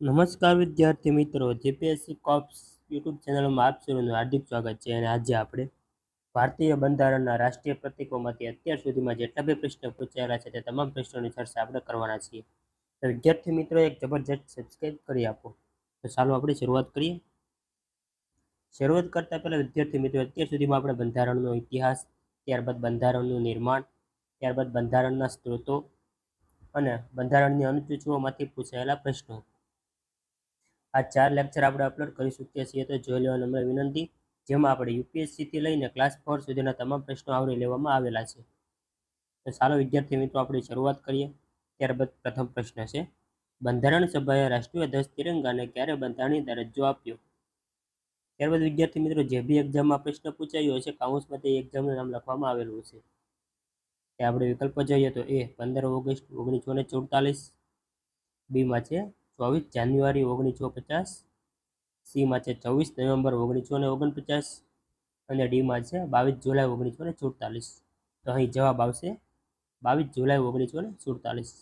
નમસ્કાર વિદ્યાર્થી મિત્રો જીપીએસસી કોપ્સ યુટ્યુબ ચેનલમાં આપ સૌનું હાર્દિક સ્વાગત છે અને આજે આપણે ભારતીય બંધારણના રાષ્ટ્રીય પ્રતિકોમાંથી અત્યાર સુધીમાં જેટલા બી પ્રશ્નો પૂછાયેલા છે તે તમામ પ્રશ્નોની ચર્ચા આપણે કરવાના છીએ. તો વિદ્યાર્થી મિત્રો, એક જબરજસ્ત સબસ્ક્રાઈબ કરી આપો. તો ચાલો આપણે શરૂઆત કરીએ. શરૂઆત કરતાં પહેલાં વિદ્યાર્થી મિત્રો, અત્યાર સુધીમાં આપણે બંધારણનો ઇતિહાસ, ત્યારબાદ બંધારણનું નિર્માણ, ત્યારબાદ બંધારણના સ્ત્રોતો અને બંધારણની અનુસૂચિઓમાંથી પૂછાયેલા પ્રશ્નો આ ચાર લેક્ચર આપણે અપલોડ કરી ચૂક્યા છીએ તો જોઈ લેવા નમ્ર વિનંતી. જેમાં આપણે યુપીએસસીથી લઈને ક્લાસ ફોર સુધીના તમામ પ્રશ્નો આવરી લેવામાં આવેલા છે. તો ચાલો વિદ્યાર્થી મિત્રો, આપણે શરૂઆત કરીએ. ત્યારબાદ પ્રથમ પ્રશ્ન છે, બંધારણ સભાએ રાષ્ટ્રીય ધ્વજ તિરંગાને ક્યારે બંધારણીય દરજ્જો આપ્યો? ત્યારબાદ વિદ્યાર્થી મિત્રો, જે બી એક્ઝામમાં પ્રશ્ન પૂછાયો હશે કાઉન્સમાં તે એક્ઝામનું નામ લખવામાં આવેલું છે. તે આપણે વિકલ્પો જોઈએ તો એ પંદર ઓગસ્ટ ઓગણીસો ને ચોડતાલીસ બીમાં છે ચોવીસ જાન્યુઆરી ઓગણીસો પચાસ સીમાં છે ચોવીસ નવેમ્બર ઓગણીસો ને ઓગણપચાસ અને ડીમાં છે બાવીસ જુલાઈ ઓગણીસો ને સુડતાલીસ તો અહીં જવાબ આવશે બાવીસ જુલાઈ ઓગણીસો ને સુડતાલીસ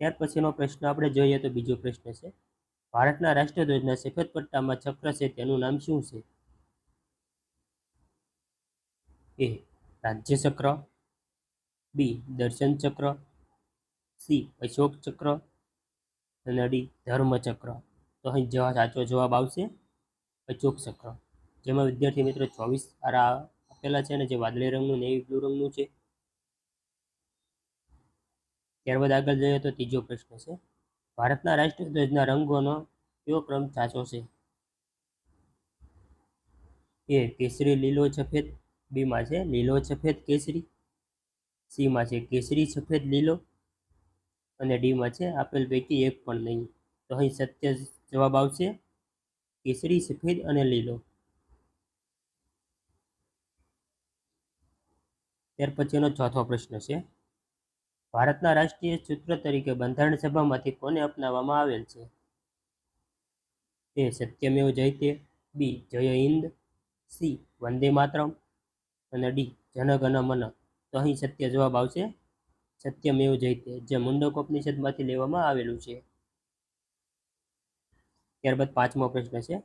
ત્યાર પછીનો પ્રશ્ન આપણે જોઈએ તો બીજો પ્રશ્ન છે, ભારતના રાષ્ટ્રધ્વજના સફેદ પટ્ટામાં ચક્ર છે તેનું નામ શું છે? એ રાજ્ય ચક્ર, બી દર્શન ચક્ર, સી અશોક ચક્ર અને ડી ધર્મચક્ર. તો અહીં જવા સાચો જવાબ આવશે અચોક ચક્ર. જેમાં વિદ્યાર્થી મિત્રો ચોવીસ આરા આપેલા છે અને જે વાદળી રંગનું નેવી બ્લુ રંગનું છે. ત્યારબાદ આગળ જઈએ તો ત્રીજો પ્રશ્ન છે. ભારતના રાષ્ટ્રધ્વજના રંગોનો કયો ક્રમ સાચો છે? એ કેસરી, લીલો, સફેદ, બીમાં છે. લીલો, સફેદ, કેસરી. સીમાં છે. કેસરી, સફેદ, લીલો. અને ડીમાં છે, આપેલ પૈકી એક પણ નહીં. તો અહીં સત્ય જવાબ આવશે, કેસરી, સફેદ અને લીલો. ત્યાર પછીનો ચોથો પ્રશ્ન છે. ભારતના રાષ્ટ્રીય સૂત્ર તરીકે બંધારણ સભામાંથી કોને અપનાવવામાં આવેલ છે? એ સત્યમેવ જયતે બી જય હિન્દ સી વંદે માતરમ અને ડી જનગણ મન. તો અહીં સત્ય જવાબ આવશે સત્યમેવ જયતે જે મુંડકોપનિષદમાંથી લેવામાં આવેલું છે. ત્યારબાદ પાંચમો પ્રશ્ન છે,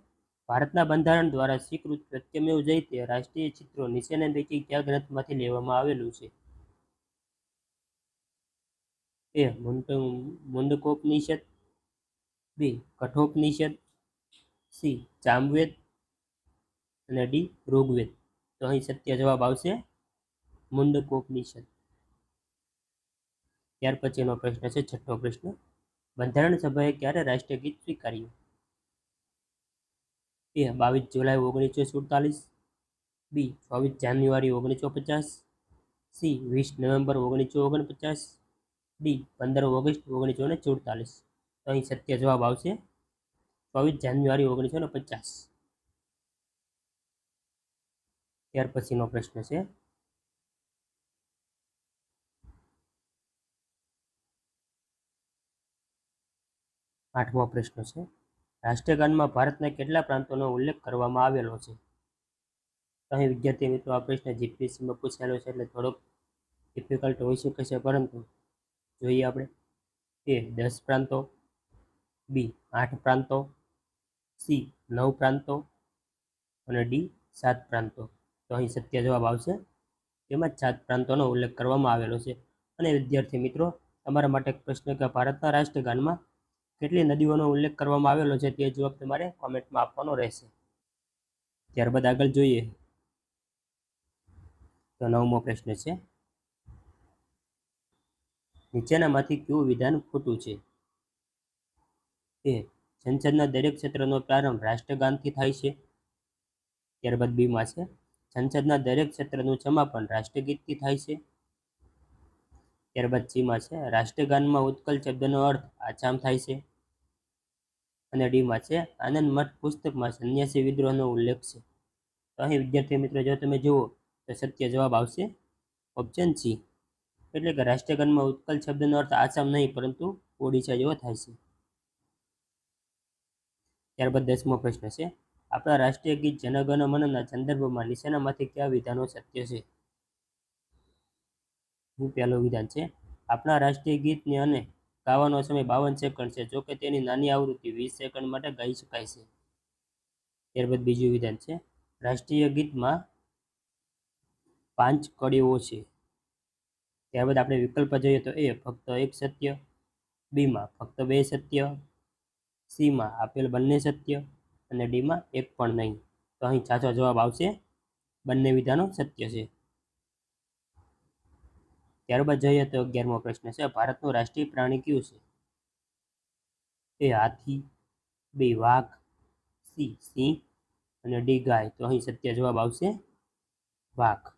ભારતના બંધારણ દ્વારા સ્વીકૃત સત્યમેવ જયતે રાષ્ટ્રીય ચિત્રો નીચેના પૈકી કયા ગ્રંથમાંથી લેવામાં આવેલું છે? એ, મુંડ, મુંડકોપનિષદ, બી, કઠોપનિષદ, સી ચામવેદ અને ડી, ઋગ્વેદ. તો અહીં સત્ય જવાબ આવશે મુંડકોપનિષદ. ત્યાર પછીનો પ્રશ્ન છે, છઠ્ઠો પ્રશ્ન. બંધારણ સભાએ ક્યારે રાષ્ટ્રીય ગીત સ્વીકાર્યું? એ, બાવીસ જુલાઈ ઓગણીસો સુડતાલીસ. બી, ચોવીસ જાન્યુઆરી ઓગણીસો પચાસ. સી, વીસ નવેમ્બર ઓગણીસો ઓગણપચાસ. ડી, પંદર ઓગસ્ટ ઓગણીસો ને સુડતાલીસ તો અહીં સત્ય જવાબ આવશે. ચોવીસ જાન્યુઆરી ઓગણીસો ને પચાસ. ત્યાર પછીનો પ્રશ્ન છે આઠમો પ્રશ્ન છે. રાષ્ટ્રગાનમાં ભારતના કેટલા પ્રાંતોનો ઉલ્લેખ કરવામાં આવેલો છે? અહીં વિદ્યાર્થી મિત્રો, આ પ્રશ્ન જીપીએસસીમાં પૂછાયેલો છે એટલે થોડોક ડિફિકલ્ટ હોઈ શકે છે, પરંતુ જોઈએ આપણે. એ, દસ પ્રાંતો. બી, આઠ પ્રાંતો. સી, નવ પ્રાંતો. અને ડી, સાત પ્રાંતો. તો અહીં સત્ય જવાબ આવશે. તેમાં સાત પ્રાંતોનો ઉલ્લેખ કરવામાં આવેલો છે. અને વિદ્યાર્થી મિત્રો, તમારા માટે પ્રશ્ન કે ભારતના રાષ્ટ્રગાનમાં કેટલી નદીઓનો ઉલ્લેખ કરવામાં આવેલો છે તે જવાબ તમારે કોમેન્ટમાં આપવાનો રહેશે. ત્યારબાદ આગળ જોઈએ. તો નવમો પ્રશ્ન છે. નીચેનામાંથી કયું વિધાન ખોટું છે? એ, સંસદના દરેક ક્ષેત્રનો પ્રારંભ રાષ્ટ્રગાનથી થાય છે. ત્યારબાદ બીમાં છે, સંસદના દરેક ક્ષેત્રનું સમાપન રાષ્ટ્રગીતથી થાય છે. ત્યારબાદ સીમાં છે, રાષ્ટ્રગાનમાં ઉત્કલ શબ્દનો અર્થ આચામ થાય છે. અને ડીમાં છે. આનંદ મઠ પુસ્તકમાં સંન્યાસી વિદ્રોહનો ઉલ્લેખ છે. તો અહીં વિદ્યાર્થી મિત્રો, જો તમે જુઓ, તો સત્ય જવાબ આવશે. ઓપ્શન સી એટલે કે રાષ્ટ્રગણમાં ઉત્કલ શબ્દનો અર્થ આસામ નહીં, પરંતુ ઓડિશા જેવો થાય છે. ત્યારબાદ દસમો પ્રશ્ન છે. આપણા રાષ્ટ્રીય ગીત જનગણ મનના સંદર્ભમાં નિશાનામાંથી કયા વિધાનો સત્ય છે? હું પહેલું વિધાન છે. આપણા રાષ્ટ્રીય ગીતને અને ગાવાનો સમય બાવન સેકન્ડ છે. જોકે તેની નાની આવૃત્તિ વીસ સેકન્ડ માટે ગાઈ શકાય છે. ત્યારબાદ બીજું વિધાન છે. રાષ્ટ્રીય ગીતમાં પાંચ કડીઓ છે. ત્યારબાદ આપણે વિકલ્પ જોઈએ તો એ ફક્ત એક સત્ય, બીમાં ફક્ત બે સત્ય, સીમાં આપેલ બંને સત્ય અને ડીમાં એક પણ નહીં. તો અહીં સાચો જવાબ આવશે. બંને વિધાનો સત્ય છે. ત્યારબાદ જઈએ તો અગિયારમો પ્રશ્ન છે, ભારતનું રાષ્ટ્રીય પ્રાણી કયું છે? એ હાથી, બી વાઘ, સી સિંહ અને ડી ગાય. તો અહીં સત્ય જવાબ આવશે વાઘ.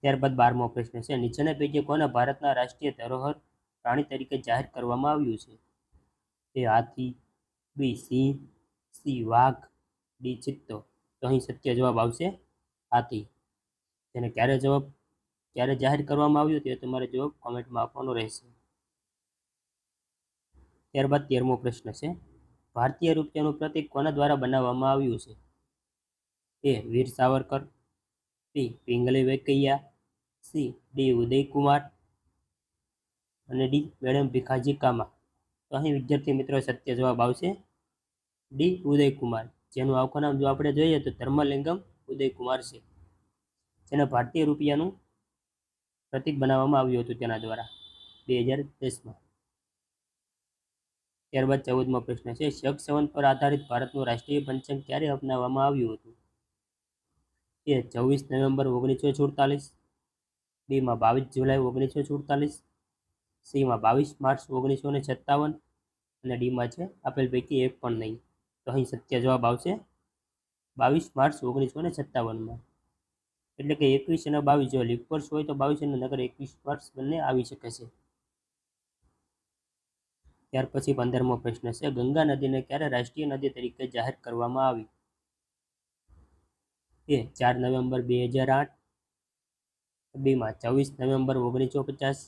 ત્યારબાદ બારમો પ્રશ્ન છે, નીચેના પૈકી કોને ભારતના રાષ્ટ્રીય ધરોહર પ્રાણી તરીકે જાહેર કરવામાં આવ્યું છે? એ હાથી, બી સિંહ, સી વાઘ, ડી ચિત્તો. તો અહીં સત્ય જવાબ આવશે હાથી. જેને ક્યારે જવાબ ક્યારે જાહેર કરવામાં આવ્યું તે તમારે જવાબ કોમેન્ટમાં આપવાનો રહેશે. ત્યારબાદ તેરમો પ્રશ્ન છે, ભારતીય રૂપિયાનું પ્રતીક કોના દ્વારા બનાવવામાં આવ્યું છે? A Veer Savarkar, B Pingali Venkayya, C D Udaykumar અને ડી મેડમ ભીખાજી કામા. તો અહીં વિદ્યાર્થી મિત્રો સત્ય જવાબ આવશે, ડી ઉદયકુમાર. જેનું આખું નામ જો આપણે જોઈએ તો ધર્મલિંગમ ઉદયકુમાર છે. જેને ભારતીય રૂપિયાનું પ્રતીક બનાવવામાં આવ્યું હતું તેના દ્વારા બે હજાર દસમાં ત્યારબાદ ચૌદમો પ્રશ્ન છે, શક સંવત પર આધારિત ભારતનું રાષ્ટ્રીય પંચાંગ ક્યારે અપનાવવામાં આવ્યું હતું? એ ચોવીસ નવેમ્બર ઓગણીસો સુડતાલીસ, બીમાં બાવીસ જુલાઈ ઓગણીસો સુડતાલીસ, સીમાં બાવીસ માર્ચ ઓગણીસો ને સત્તાવન અને ડીમાં છે આપેલ પૈકી એક પણ નહીં. તો અહીં સત્ય જવાબ આવશે, બાવીસ માર્ચ ઓગણીસો ને સત્તાવનમાં. એટલે કે એકવીસ અને બાવીસ, જો લીપ વર્ષ હોય તો બાવીસ અને નગર એકવીસ વર્ષ બંને આવી શકે છે. ત્યાર પછી પંદરમો પ્રશ્ન છે, ગંગા નદીને ક્યારે રાષ્ટ્રીય નદી તરીકે જાહેર કરવામાં આવી? એ, ચાર નવેમ્બર બે હજાર આઠ. બીમાં ચોવીસ નવેમ્બર ઓગણીસો પચાસ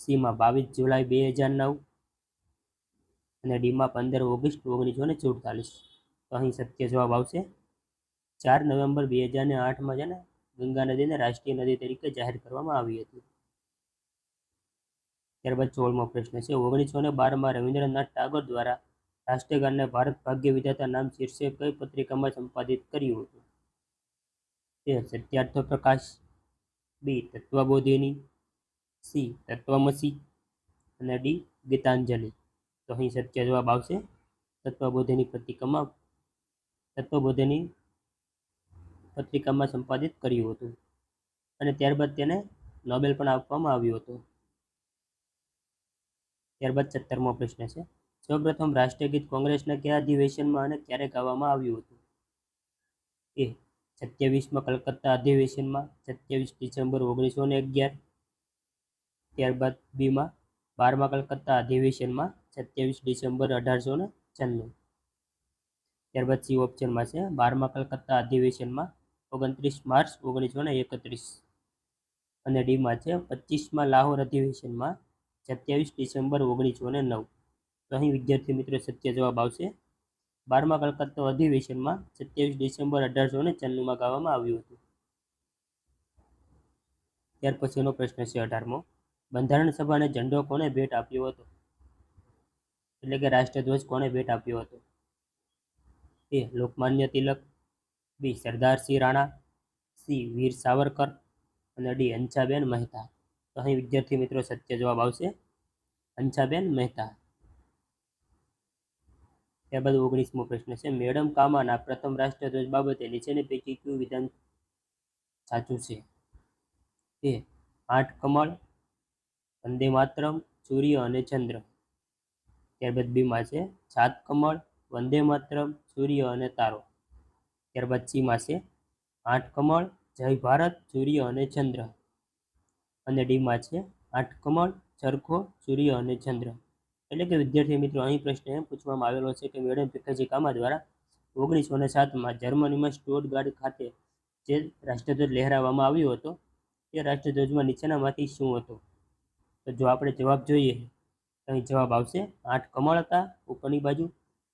સીમાં બાવીસ જુલાઈ બે હજાર નવ. અને ડીમાં પંદર ઓગસ્ટ ઓગણીસો ને સુડતાલીસ તો અહીં સત્ય જવાબ આવશે. ચાર નવેમ્બર બે હજાર ને આઠમાં છે ને ગંગા નદીને રાષ્ટ્રીય નદી તરીકે જાહેર કરવામાં આવી હતી. ત્યારબાદ સોળમો પ્રશ્ન છે, ઓગણીસો ને બારમાં રવિન્દ્રનાથ ટાગોર દ્વારા રાષ્ટ્રગાનને ભારત ભાગ્ય વિધાતા નામ શીર્ષે કઈ પત્રિકામાં સંપાદિત કર્યું હતું? તે સત્યાર્થ પ્રકાશ, બી તત્વબોધિની, સી તત્વમસી અને ડી ગીતાંજલિ. તો અહીં સત્ય જવાબ આવશે, તત્વબોધિની પત્રિકામાં તત્વબોધિની પત્રિકામાં સંપાદિત કર્યું હતું અને ત્યારબાદ તેને નોબેલ પણ આપવામાં આવ્યું હતું. ત્યારબાદ સત્તરમો પ્રશ્ન છે, સૌપ્રથમ રાષ્ટ્રીય ગીત કોંગ્રેસના કયા અધિવેશનમાં અને ક્યારે ગાવામાં આવ્યું હતું? એ, સત્યાવીસમાં કલકત્તા અધિવેશનમાં, સત્યાવીસ ડિસેમ્બર ઓગણીસો ને અગિયાર. ત્યારબાદ બીમાં બારમા કલકત્તા અધિવેશનમાં, સત્યાવીસ ડિસેમ્બર અઢારસો ને છન્નું. ત્યારબાદ સી ઓપ્શનમાં છે, બારમા કલકત્તા અધિવેશનમાં ઓગણત્રીસ માર્ચ ઓગણીસો ને એકત્રીસ. અને ડીમાં છે, પચીસમાં લાહોર અધિવેશનમાં સત્યાવીસ ડિસેમ્બર ઓગણીસો ને નવ. તો અહીં વિદ્યાર્થી મિત્રો સત્ય જવાબ આવશે. બારમા કલકત્તા અધિવેશનમાં સત્યાવીસ ડિસેમ્બર અઢારસો ને છન્નુંમાં ગાવામાં આવ્યું હતું. ત્યાર પછીનો પ્રશ્ન છે અઢારમો. બંધારણ સભાને ઝંડો કોને ભેટ આપ્યો હતો? એટલે કે રાષ્ટ્રધ્વજ કોને ભેટ આપ્યો હતો? A Lokmanya Tilak B Sardarsinh Rana, C Veer Savarkar અને ડી હંસાબેન મહેતા. તો અહીં વિદ્યાર્થી મિત્રો સત્ય જવાબ આવશે. હંસાબેન મહેતા. ત્યારબાદ ઓગણીસમો પ્રશ્ન છે, મેડમ, કામાના પ્રથમ રાષ્ટ્રધ્વજ બાબતે નીચેની પૈકી કયું વિધાન સાચું છે? એ, આઠ કમળ, વંદે માતરમ, સૂર્ય અને ચંદ્ર. ત્યારબાદ બીમાં છે, સાત કમળ, વંદે માતરમ, સૂર્ય અને તારો. ત્યારબાદ સીમાં છે આઠ કમળ, જય ભારત, સૂર્ય અને ચંદ્ર. અને ડીમાં છે, આઠ કમળ, ચરખો, સૂર્ય અને ચંદ્ર. એટલે કે વિદ્યાર્થી મિત્રો, અહીં પ્રશ્ન એમ પૂછવામાં આવેલો છે કે મેડમ ભીખાજી કામા દ્વારા ઓગણીસો ને સાતમાં જર્મનીમાં સ્ટોટગાર્ડ ખાતે જે રાષ્ટ્રધ્વજ લહેરાવવામાં આવ્યો હતો તે રાષ્ટ્રધ્વજમાં નીચેનામાંથી શું હતું? તો જો આપણે જવાબ જોઈએ, તો અહીં જવાબ આવશે, આઠ કમળ હતા, ઉપરની બાજુ,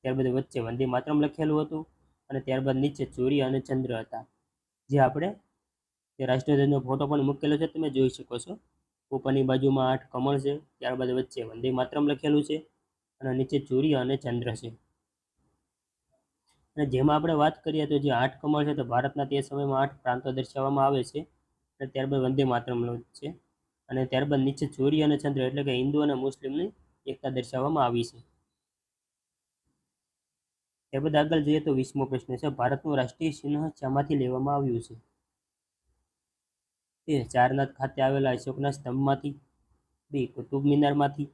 ત્યારબાદ વચ્ચે વંદે માતરમ લખેલું હતું. અને ત્યારબાદ નીચે સૂર્ય અને ચંદ્ર હતા. જે આપણે તે રાષ્ટ્રધ્વજનો ફોટો પણ મૂકેલો છે, તમે જોઈ શકો છો. ઉપરની બાજુમાં આઠ કમળ છે, ત્યારબાદ વચ્ચે વંદે માતરમ લખેલું છે અને નીચે સૂર્ય અને ચંદ્ર છે. અને જેમાં આપણે વાત કરીએ તો જે આઠ કમળ છે, તો ભારતના તે સમયમાં આઠ પ્રાંતો દર્શાવવામાં આવે છે અને ત્યારબાદ વંદે માતરમ છે. અને ત્યારબાદ નીચે સૂર્ય અને ચંદ્ર એટલે કે હિન્દુ અને મુસ્લિમની એકતા દર્શાવવામાં આવી છે. ત્યારબાદ આગળ જોઈએ તો વીસમો પ્રશ્ન છે. ભારતનું રાષ્ટ્રીય ચિહ્ન શામાંથી લેવામાં આવ્યું છે? એ ચારનાથ ખાતે આવેલા અશોકના સ્તંભમાંથી, બી કુતુબ મિનારમાંથી,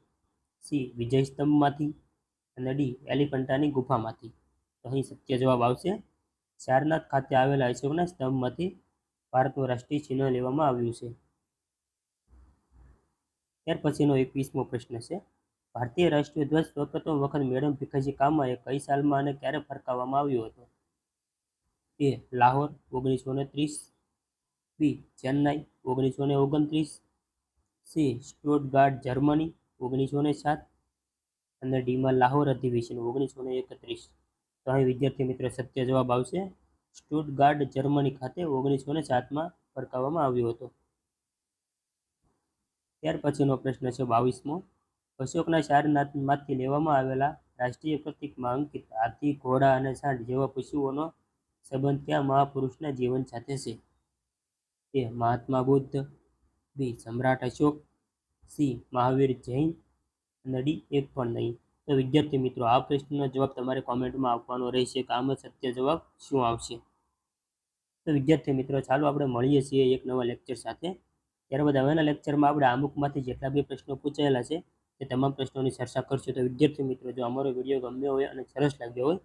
સી વિજય સ્તંભમાંથી, અને ડી એલિફન્ટાની ગુફામાંથી. તો અહીં સત્ય જવાબ આવશે. ચારનાથ ખાતે આવેલા અશોકના સ્તંભમાંથી ભારતનું રાષ્ટ્રીય ચિહ્ન લેવામાં આવ્યું છે. ત્યાર પછીનો એકવીસમો પ્રશ્ન છે. ભારતીય રાષ્ટ્રીય ધ્વજ સૌપ્રથમ વખત મેડમ ભીખાજી કામાએ કઈ સાલમાં અને ક્યારે ફરકાવવામાં આવ્યો હતો? એ લાહોર, ઓગણીસો ને ત્રીસ. બી, ચેન્નાઈ, ઓગણીસો ને ઓગણત્રીસ. સી સ્ટોટગાર્ડ જર્મની, ઓગણીસો ને સાત. અને ડીમાં લાહોર અધિવેશન, ઓગણીસો ને એકત્રીસ. તો અહીં વિદ્યાર્થી મિત્રો સત્ય જવાબ આવશે. સ્ટુટગાર્ડ જર્મની ખાતે ઓગણીસો ને સાતમાં ફરકાવવામાં આવ્યો હતો. ત્યાર પછીનો પ્રશ્ન છે બાવીસમો. અશોકના સારનાથમાંથી લેવામાં આવેલા રાષ્ટ્રીય પ્રતિકમાં અંકિત હાથી ઘોડા અને સાંઢ જેવા પશુઓનો સંબંધ ત્યાં મહાપુરુષના જીવન સાથે છે. તે મહાત્મા બુદ્ધ, બી સમ્રાટ અશોક, સી મહાવીર જૈન અને ડી એક પણ નહીં. તો વિદ્યાર્થી મિત્રો, આ પ્રશ્નનો જવાબ તમારે કોમેન્ટમાં આપવાનો રહેશે કે આમાં સત્ય જવાબ શું આવશે? તો વિદ્યાર્થી મિત્રો, ચાલો આપણે મળીએ છીએ એક નવા લેક્ચર સાથે. ત્યારબાદ હવેના લેક્ચરમાં આપણે અમુકમાંથી જેટલા બી પ્રશ્નો પૂછાયેલા છે તે તમામ પ્રશ્નોની ચર્ચા કરશું. તો વિદ્યાર્થી મિત્રો, જો અમારો વીડિયો ગમ્યો હોય અને સરસ લાગ્યો હોય,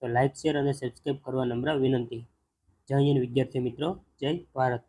તો લાઇક શેર અને સબસ્ક્રાઈબ કરવા નમ્ર વિનંતી. જય હિન્દ વિદ્યાર્થી મિત્રો. જય ભારત.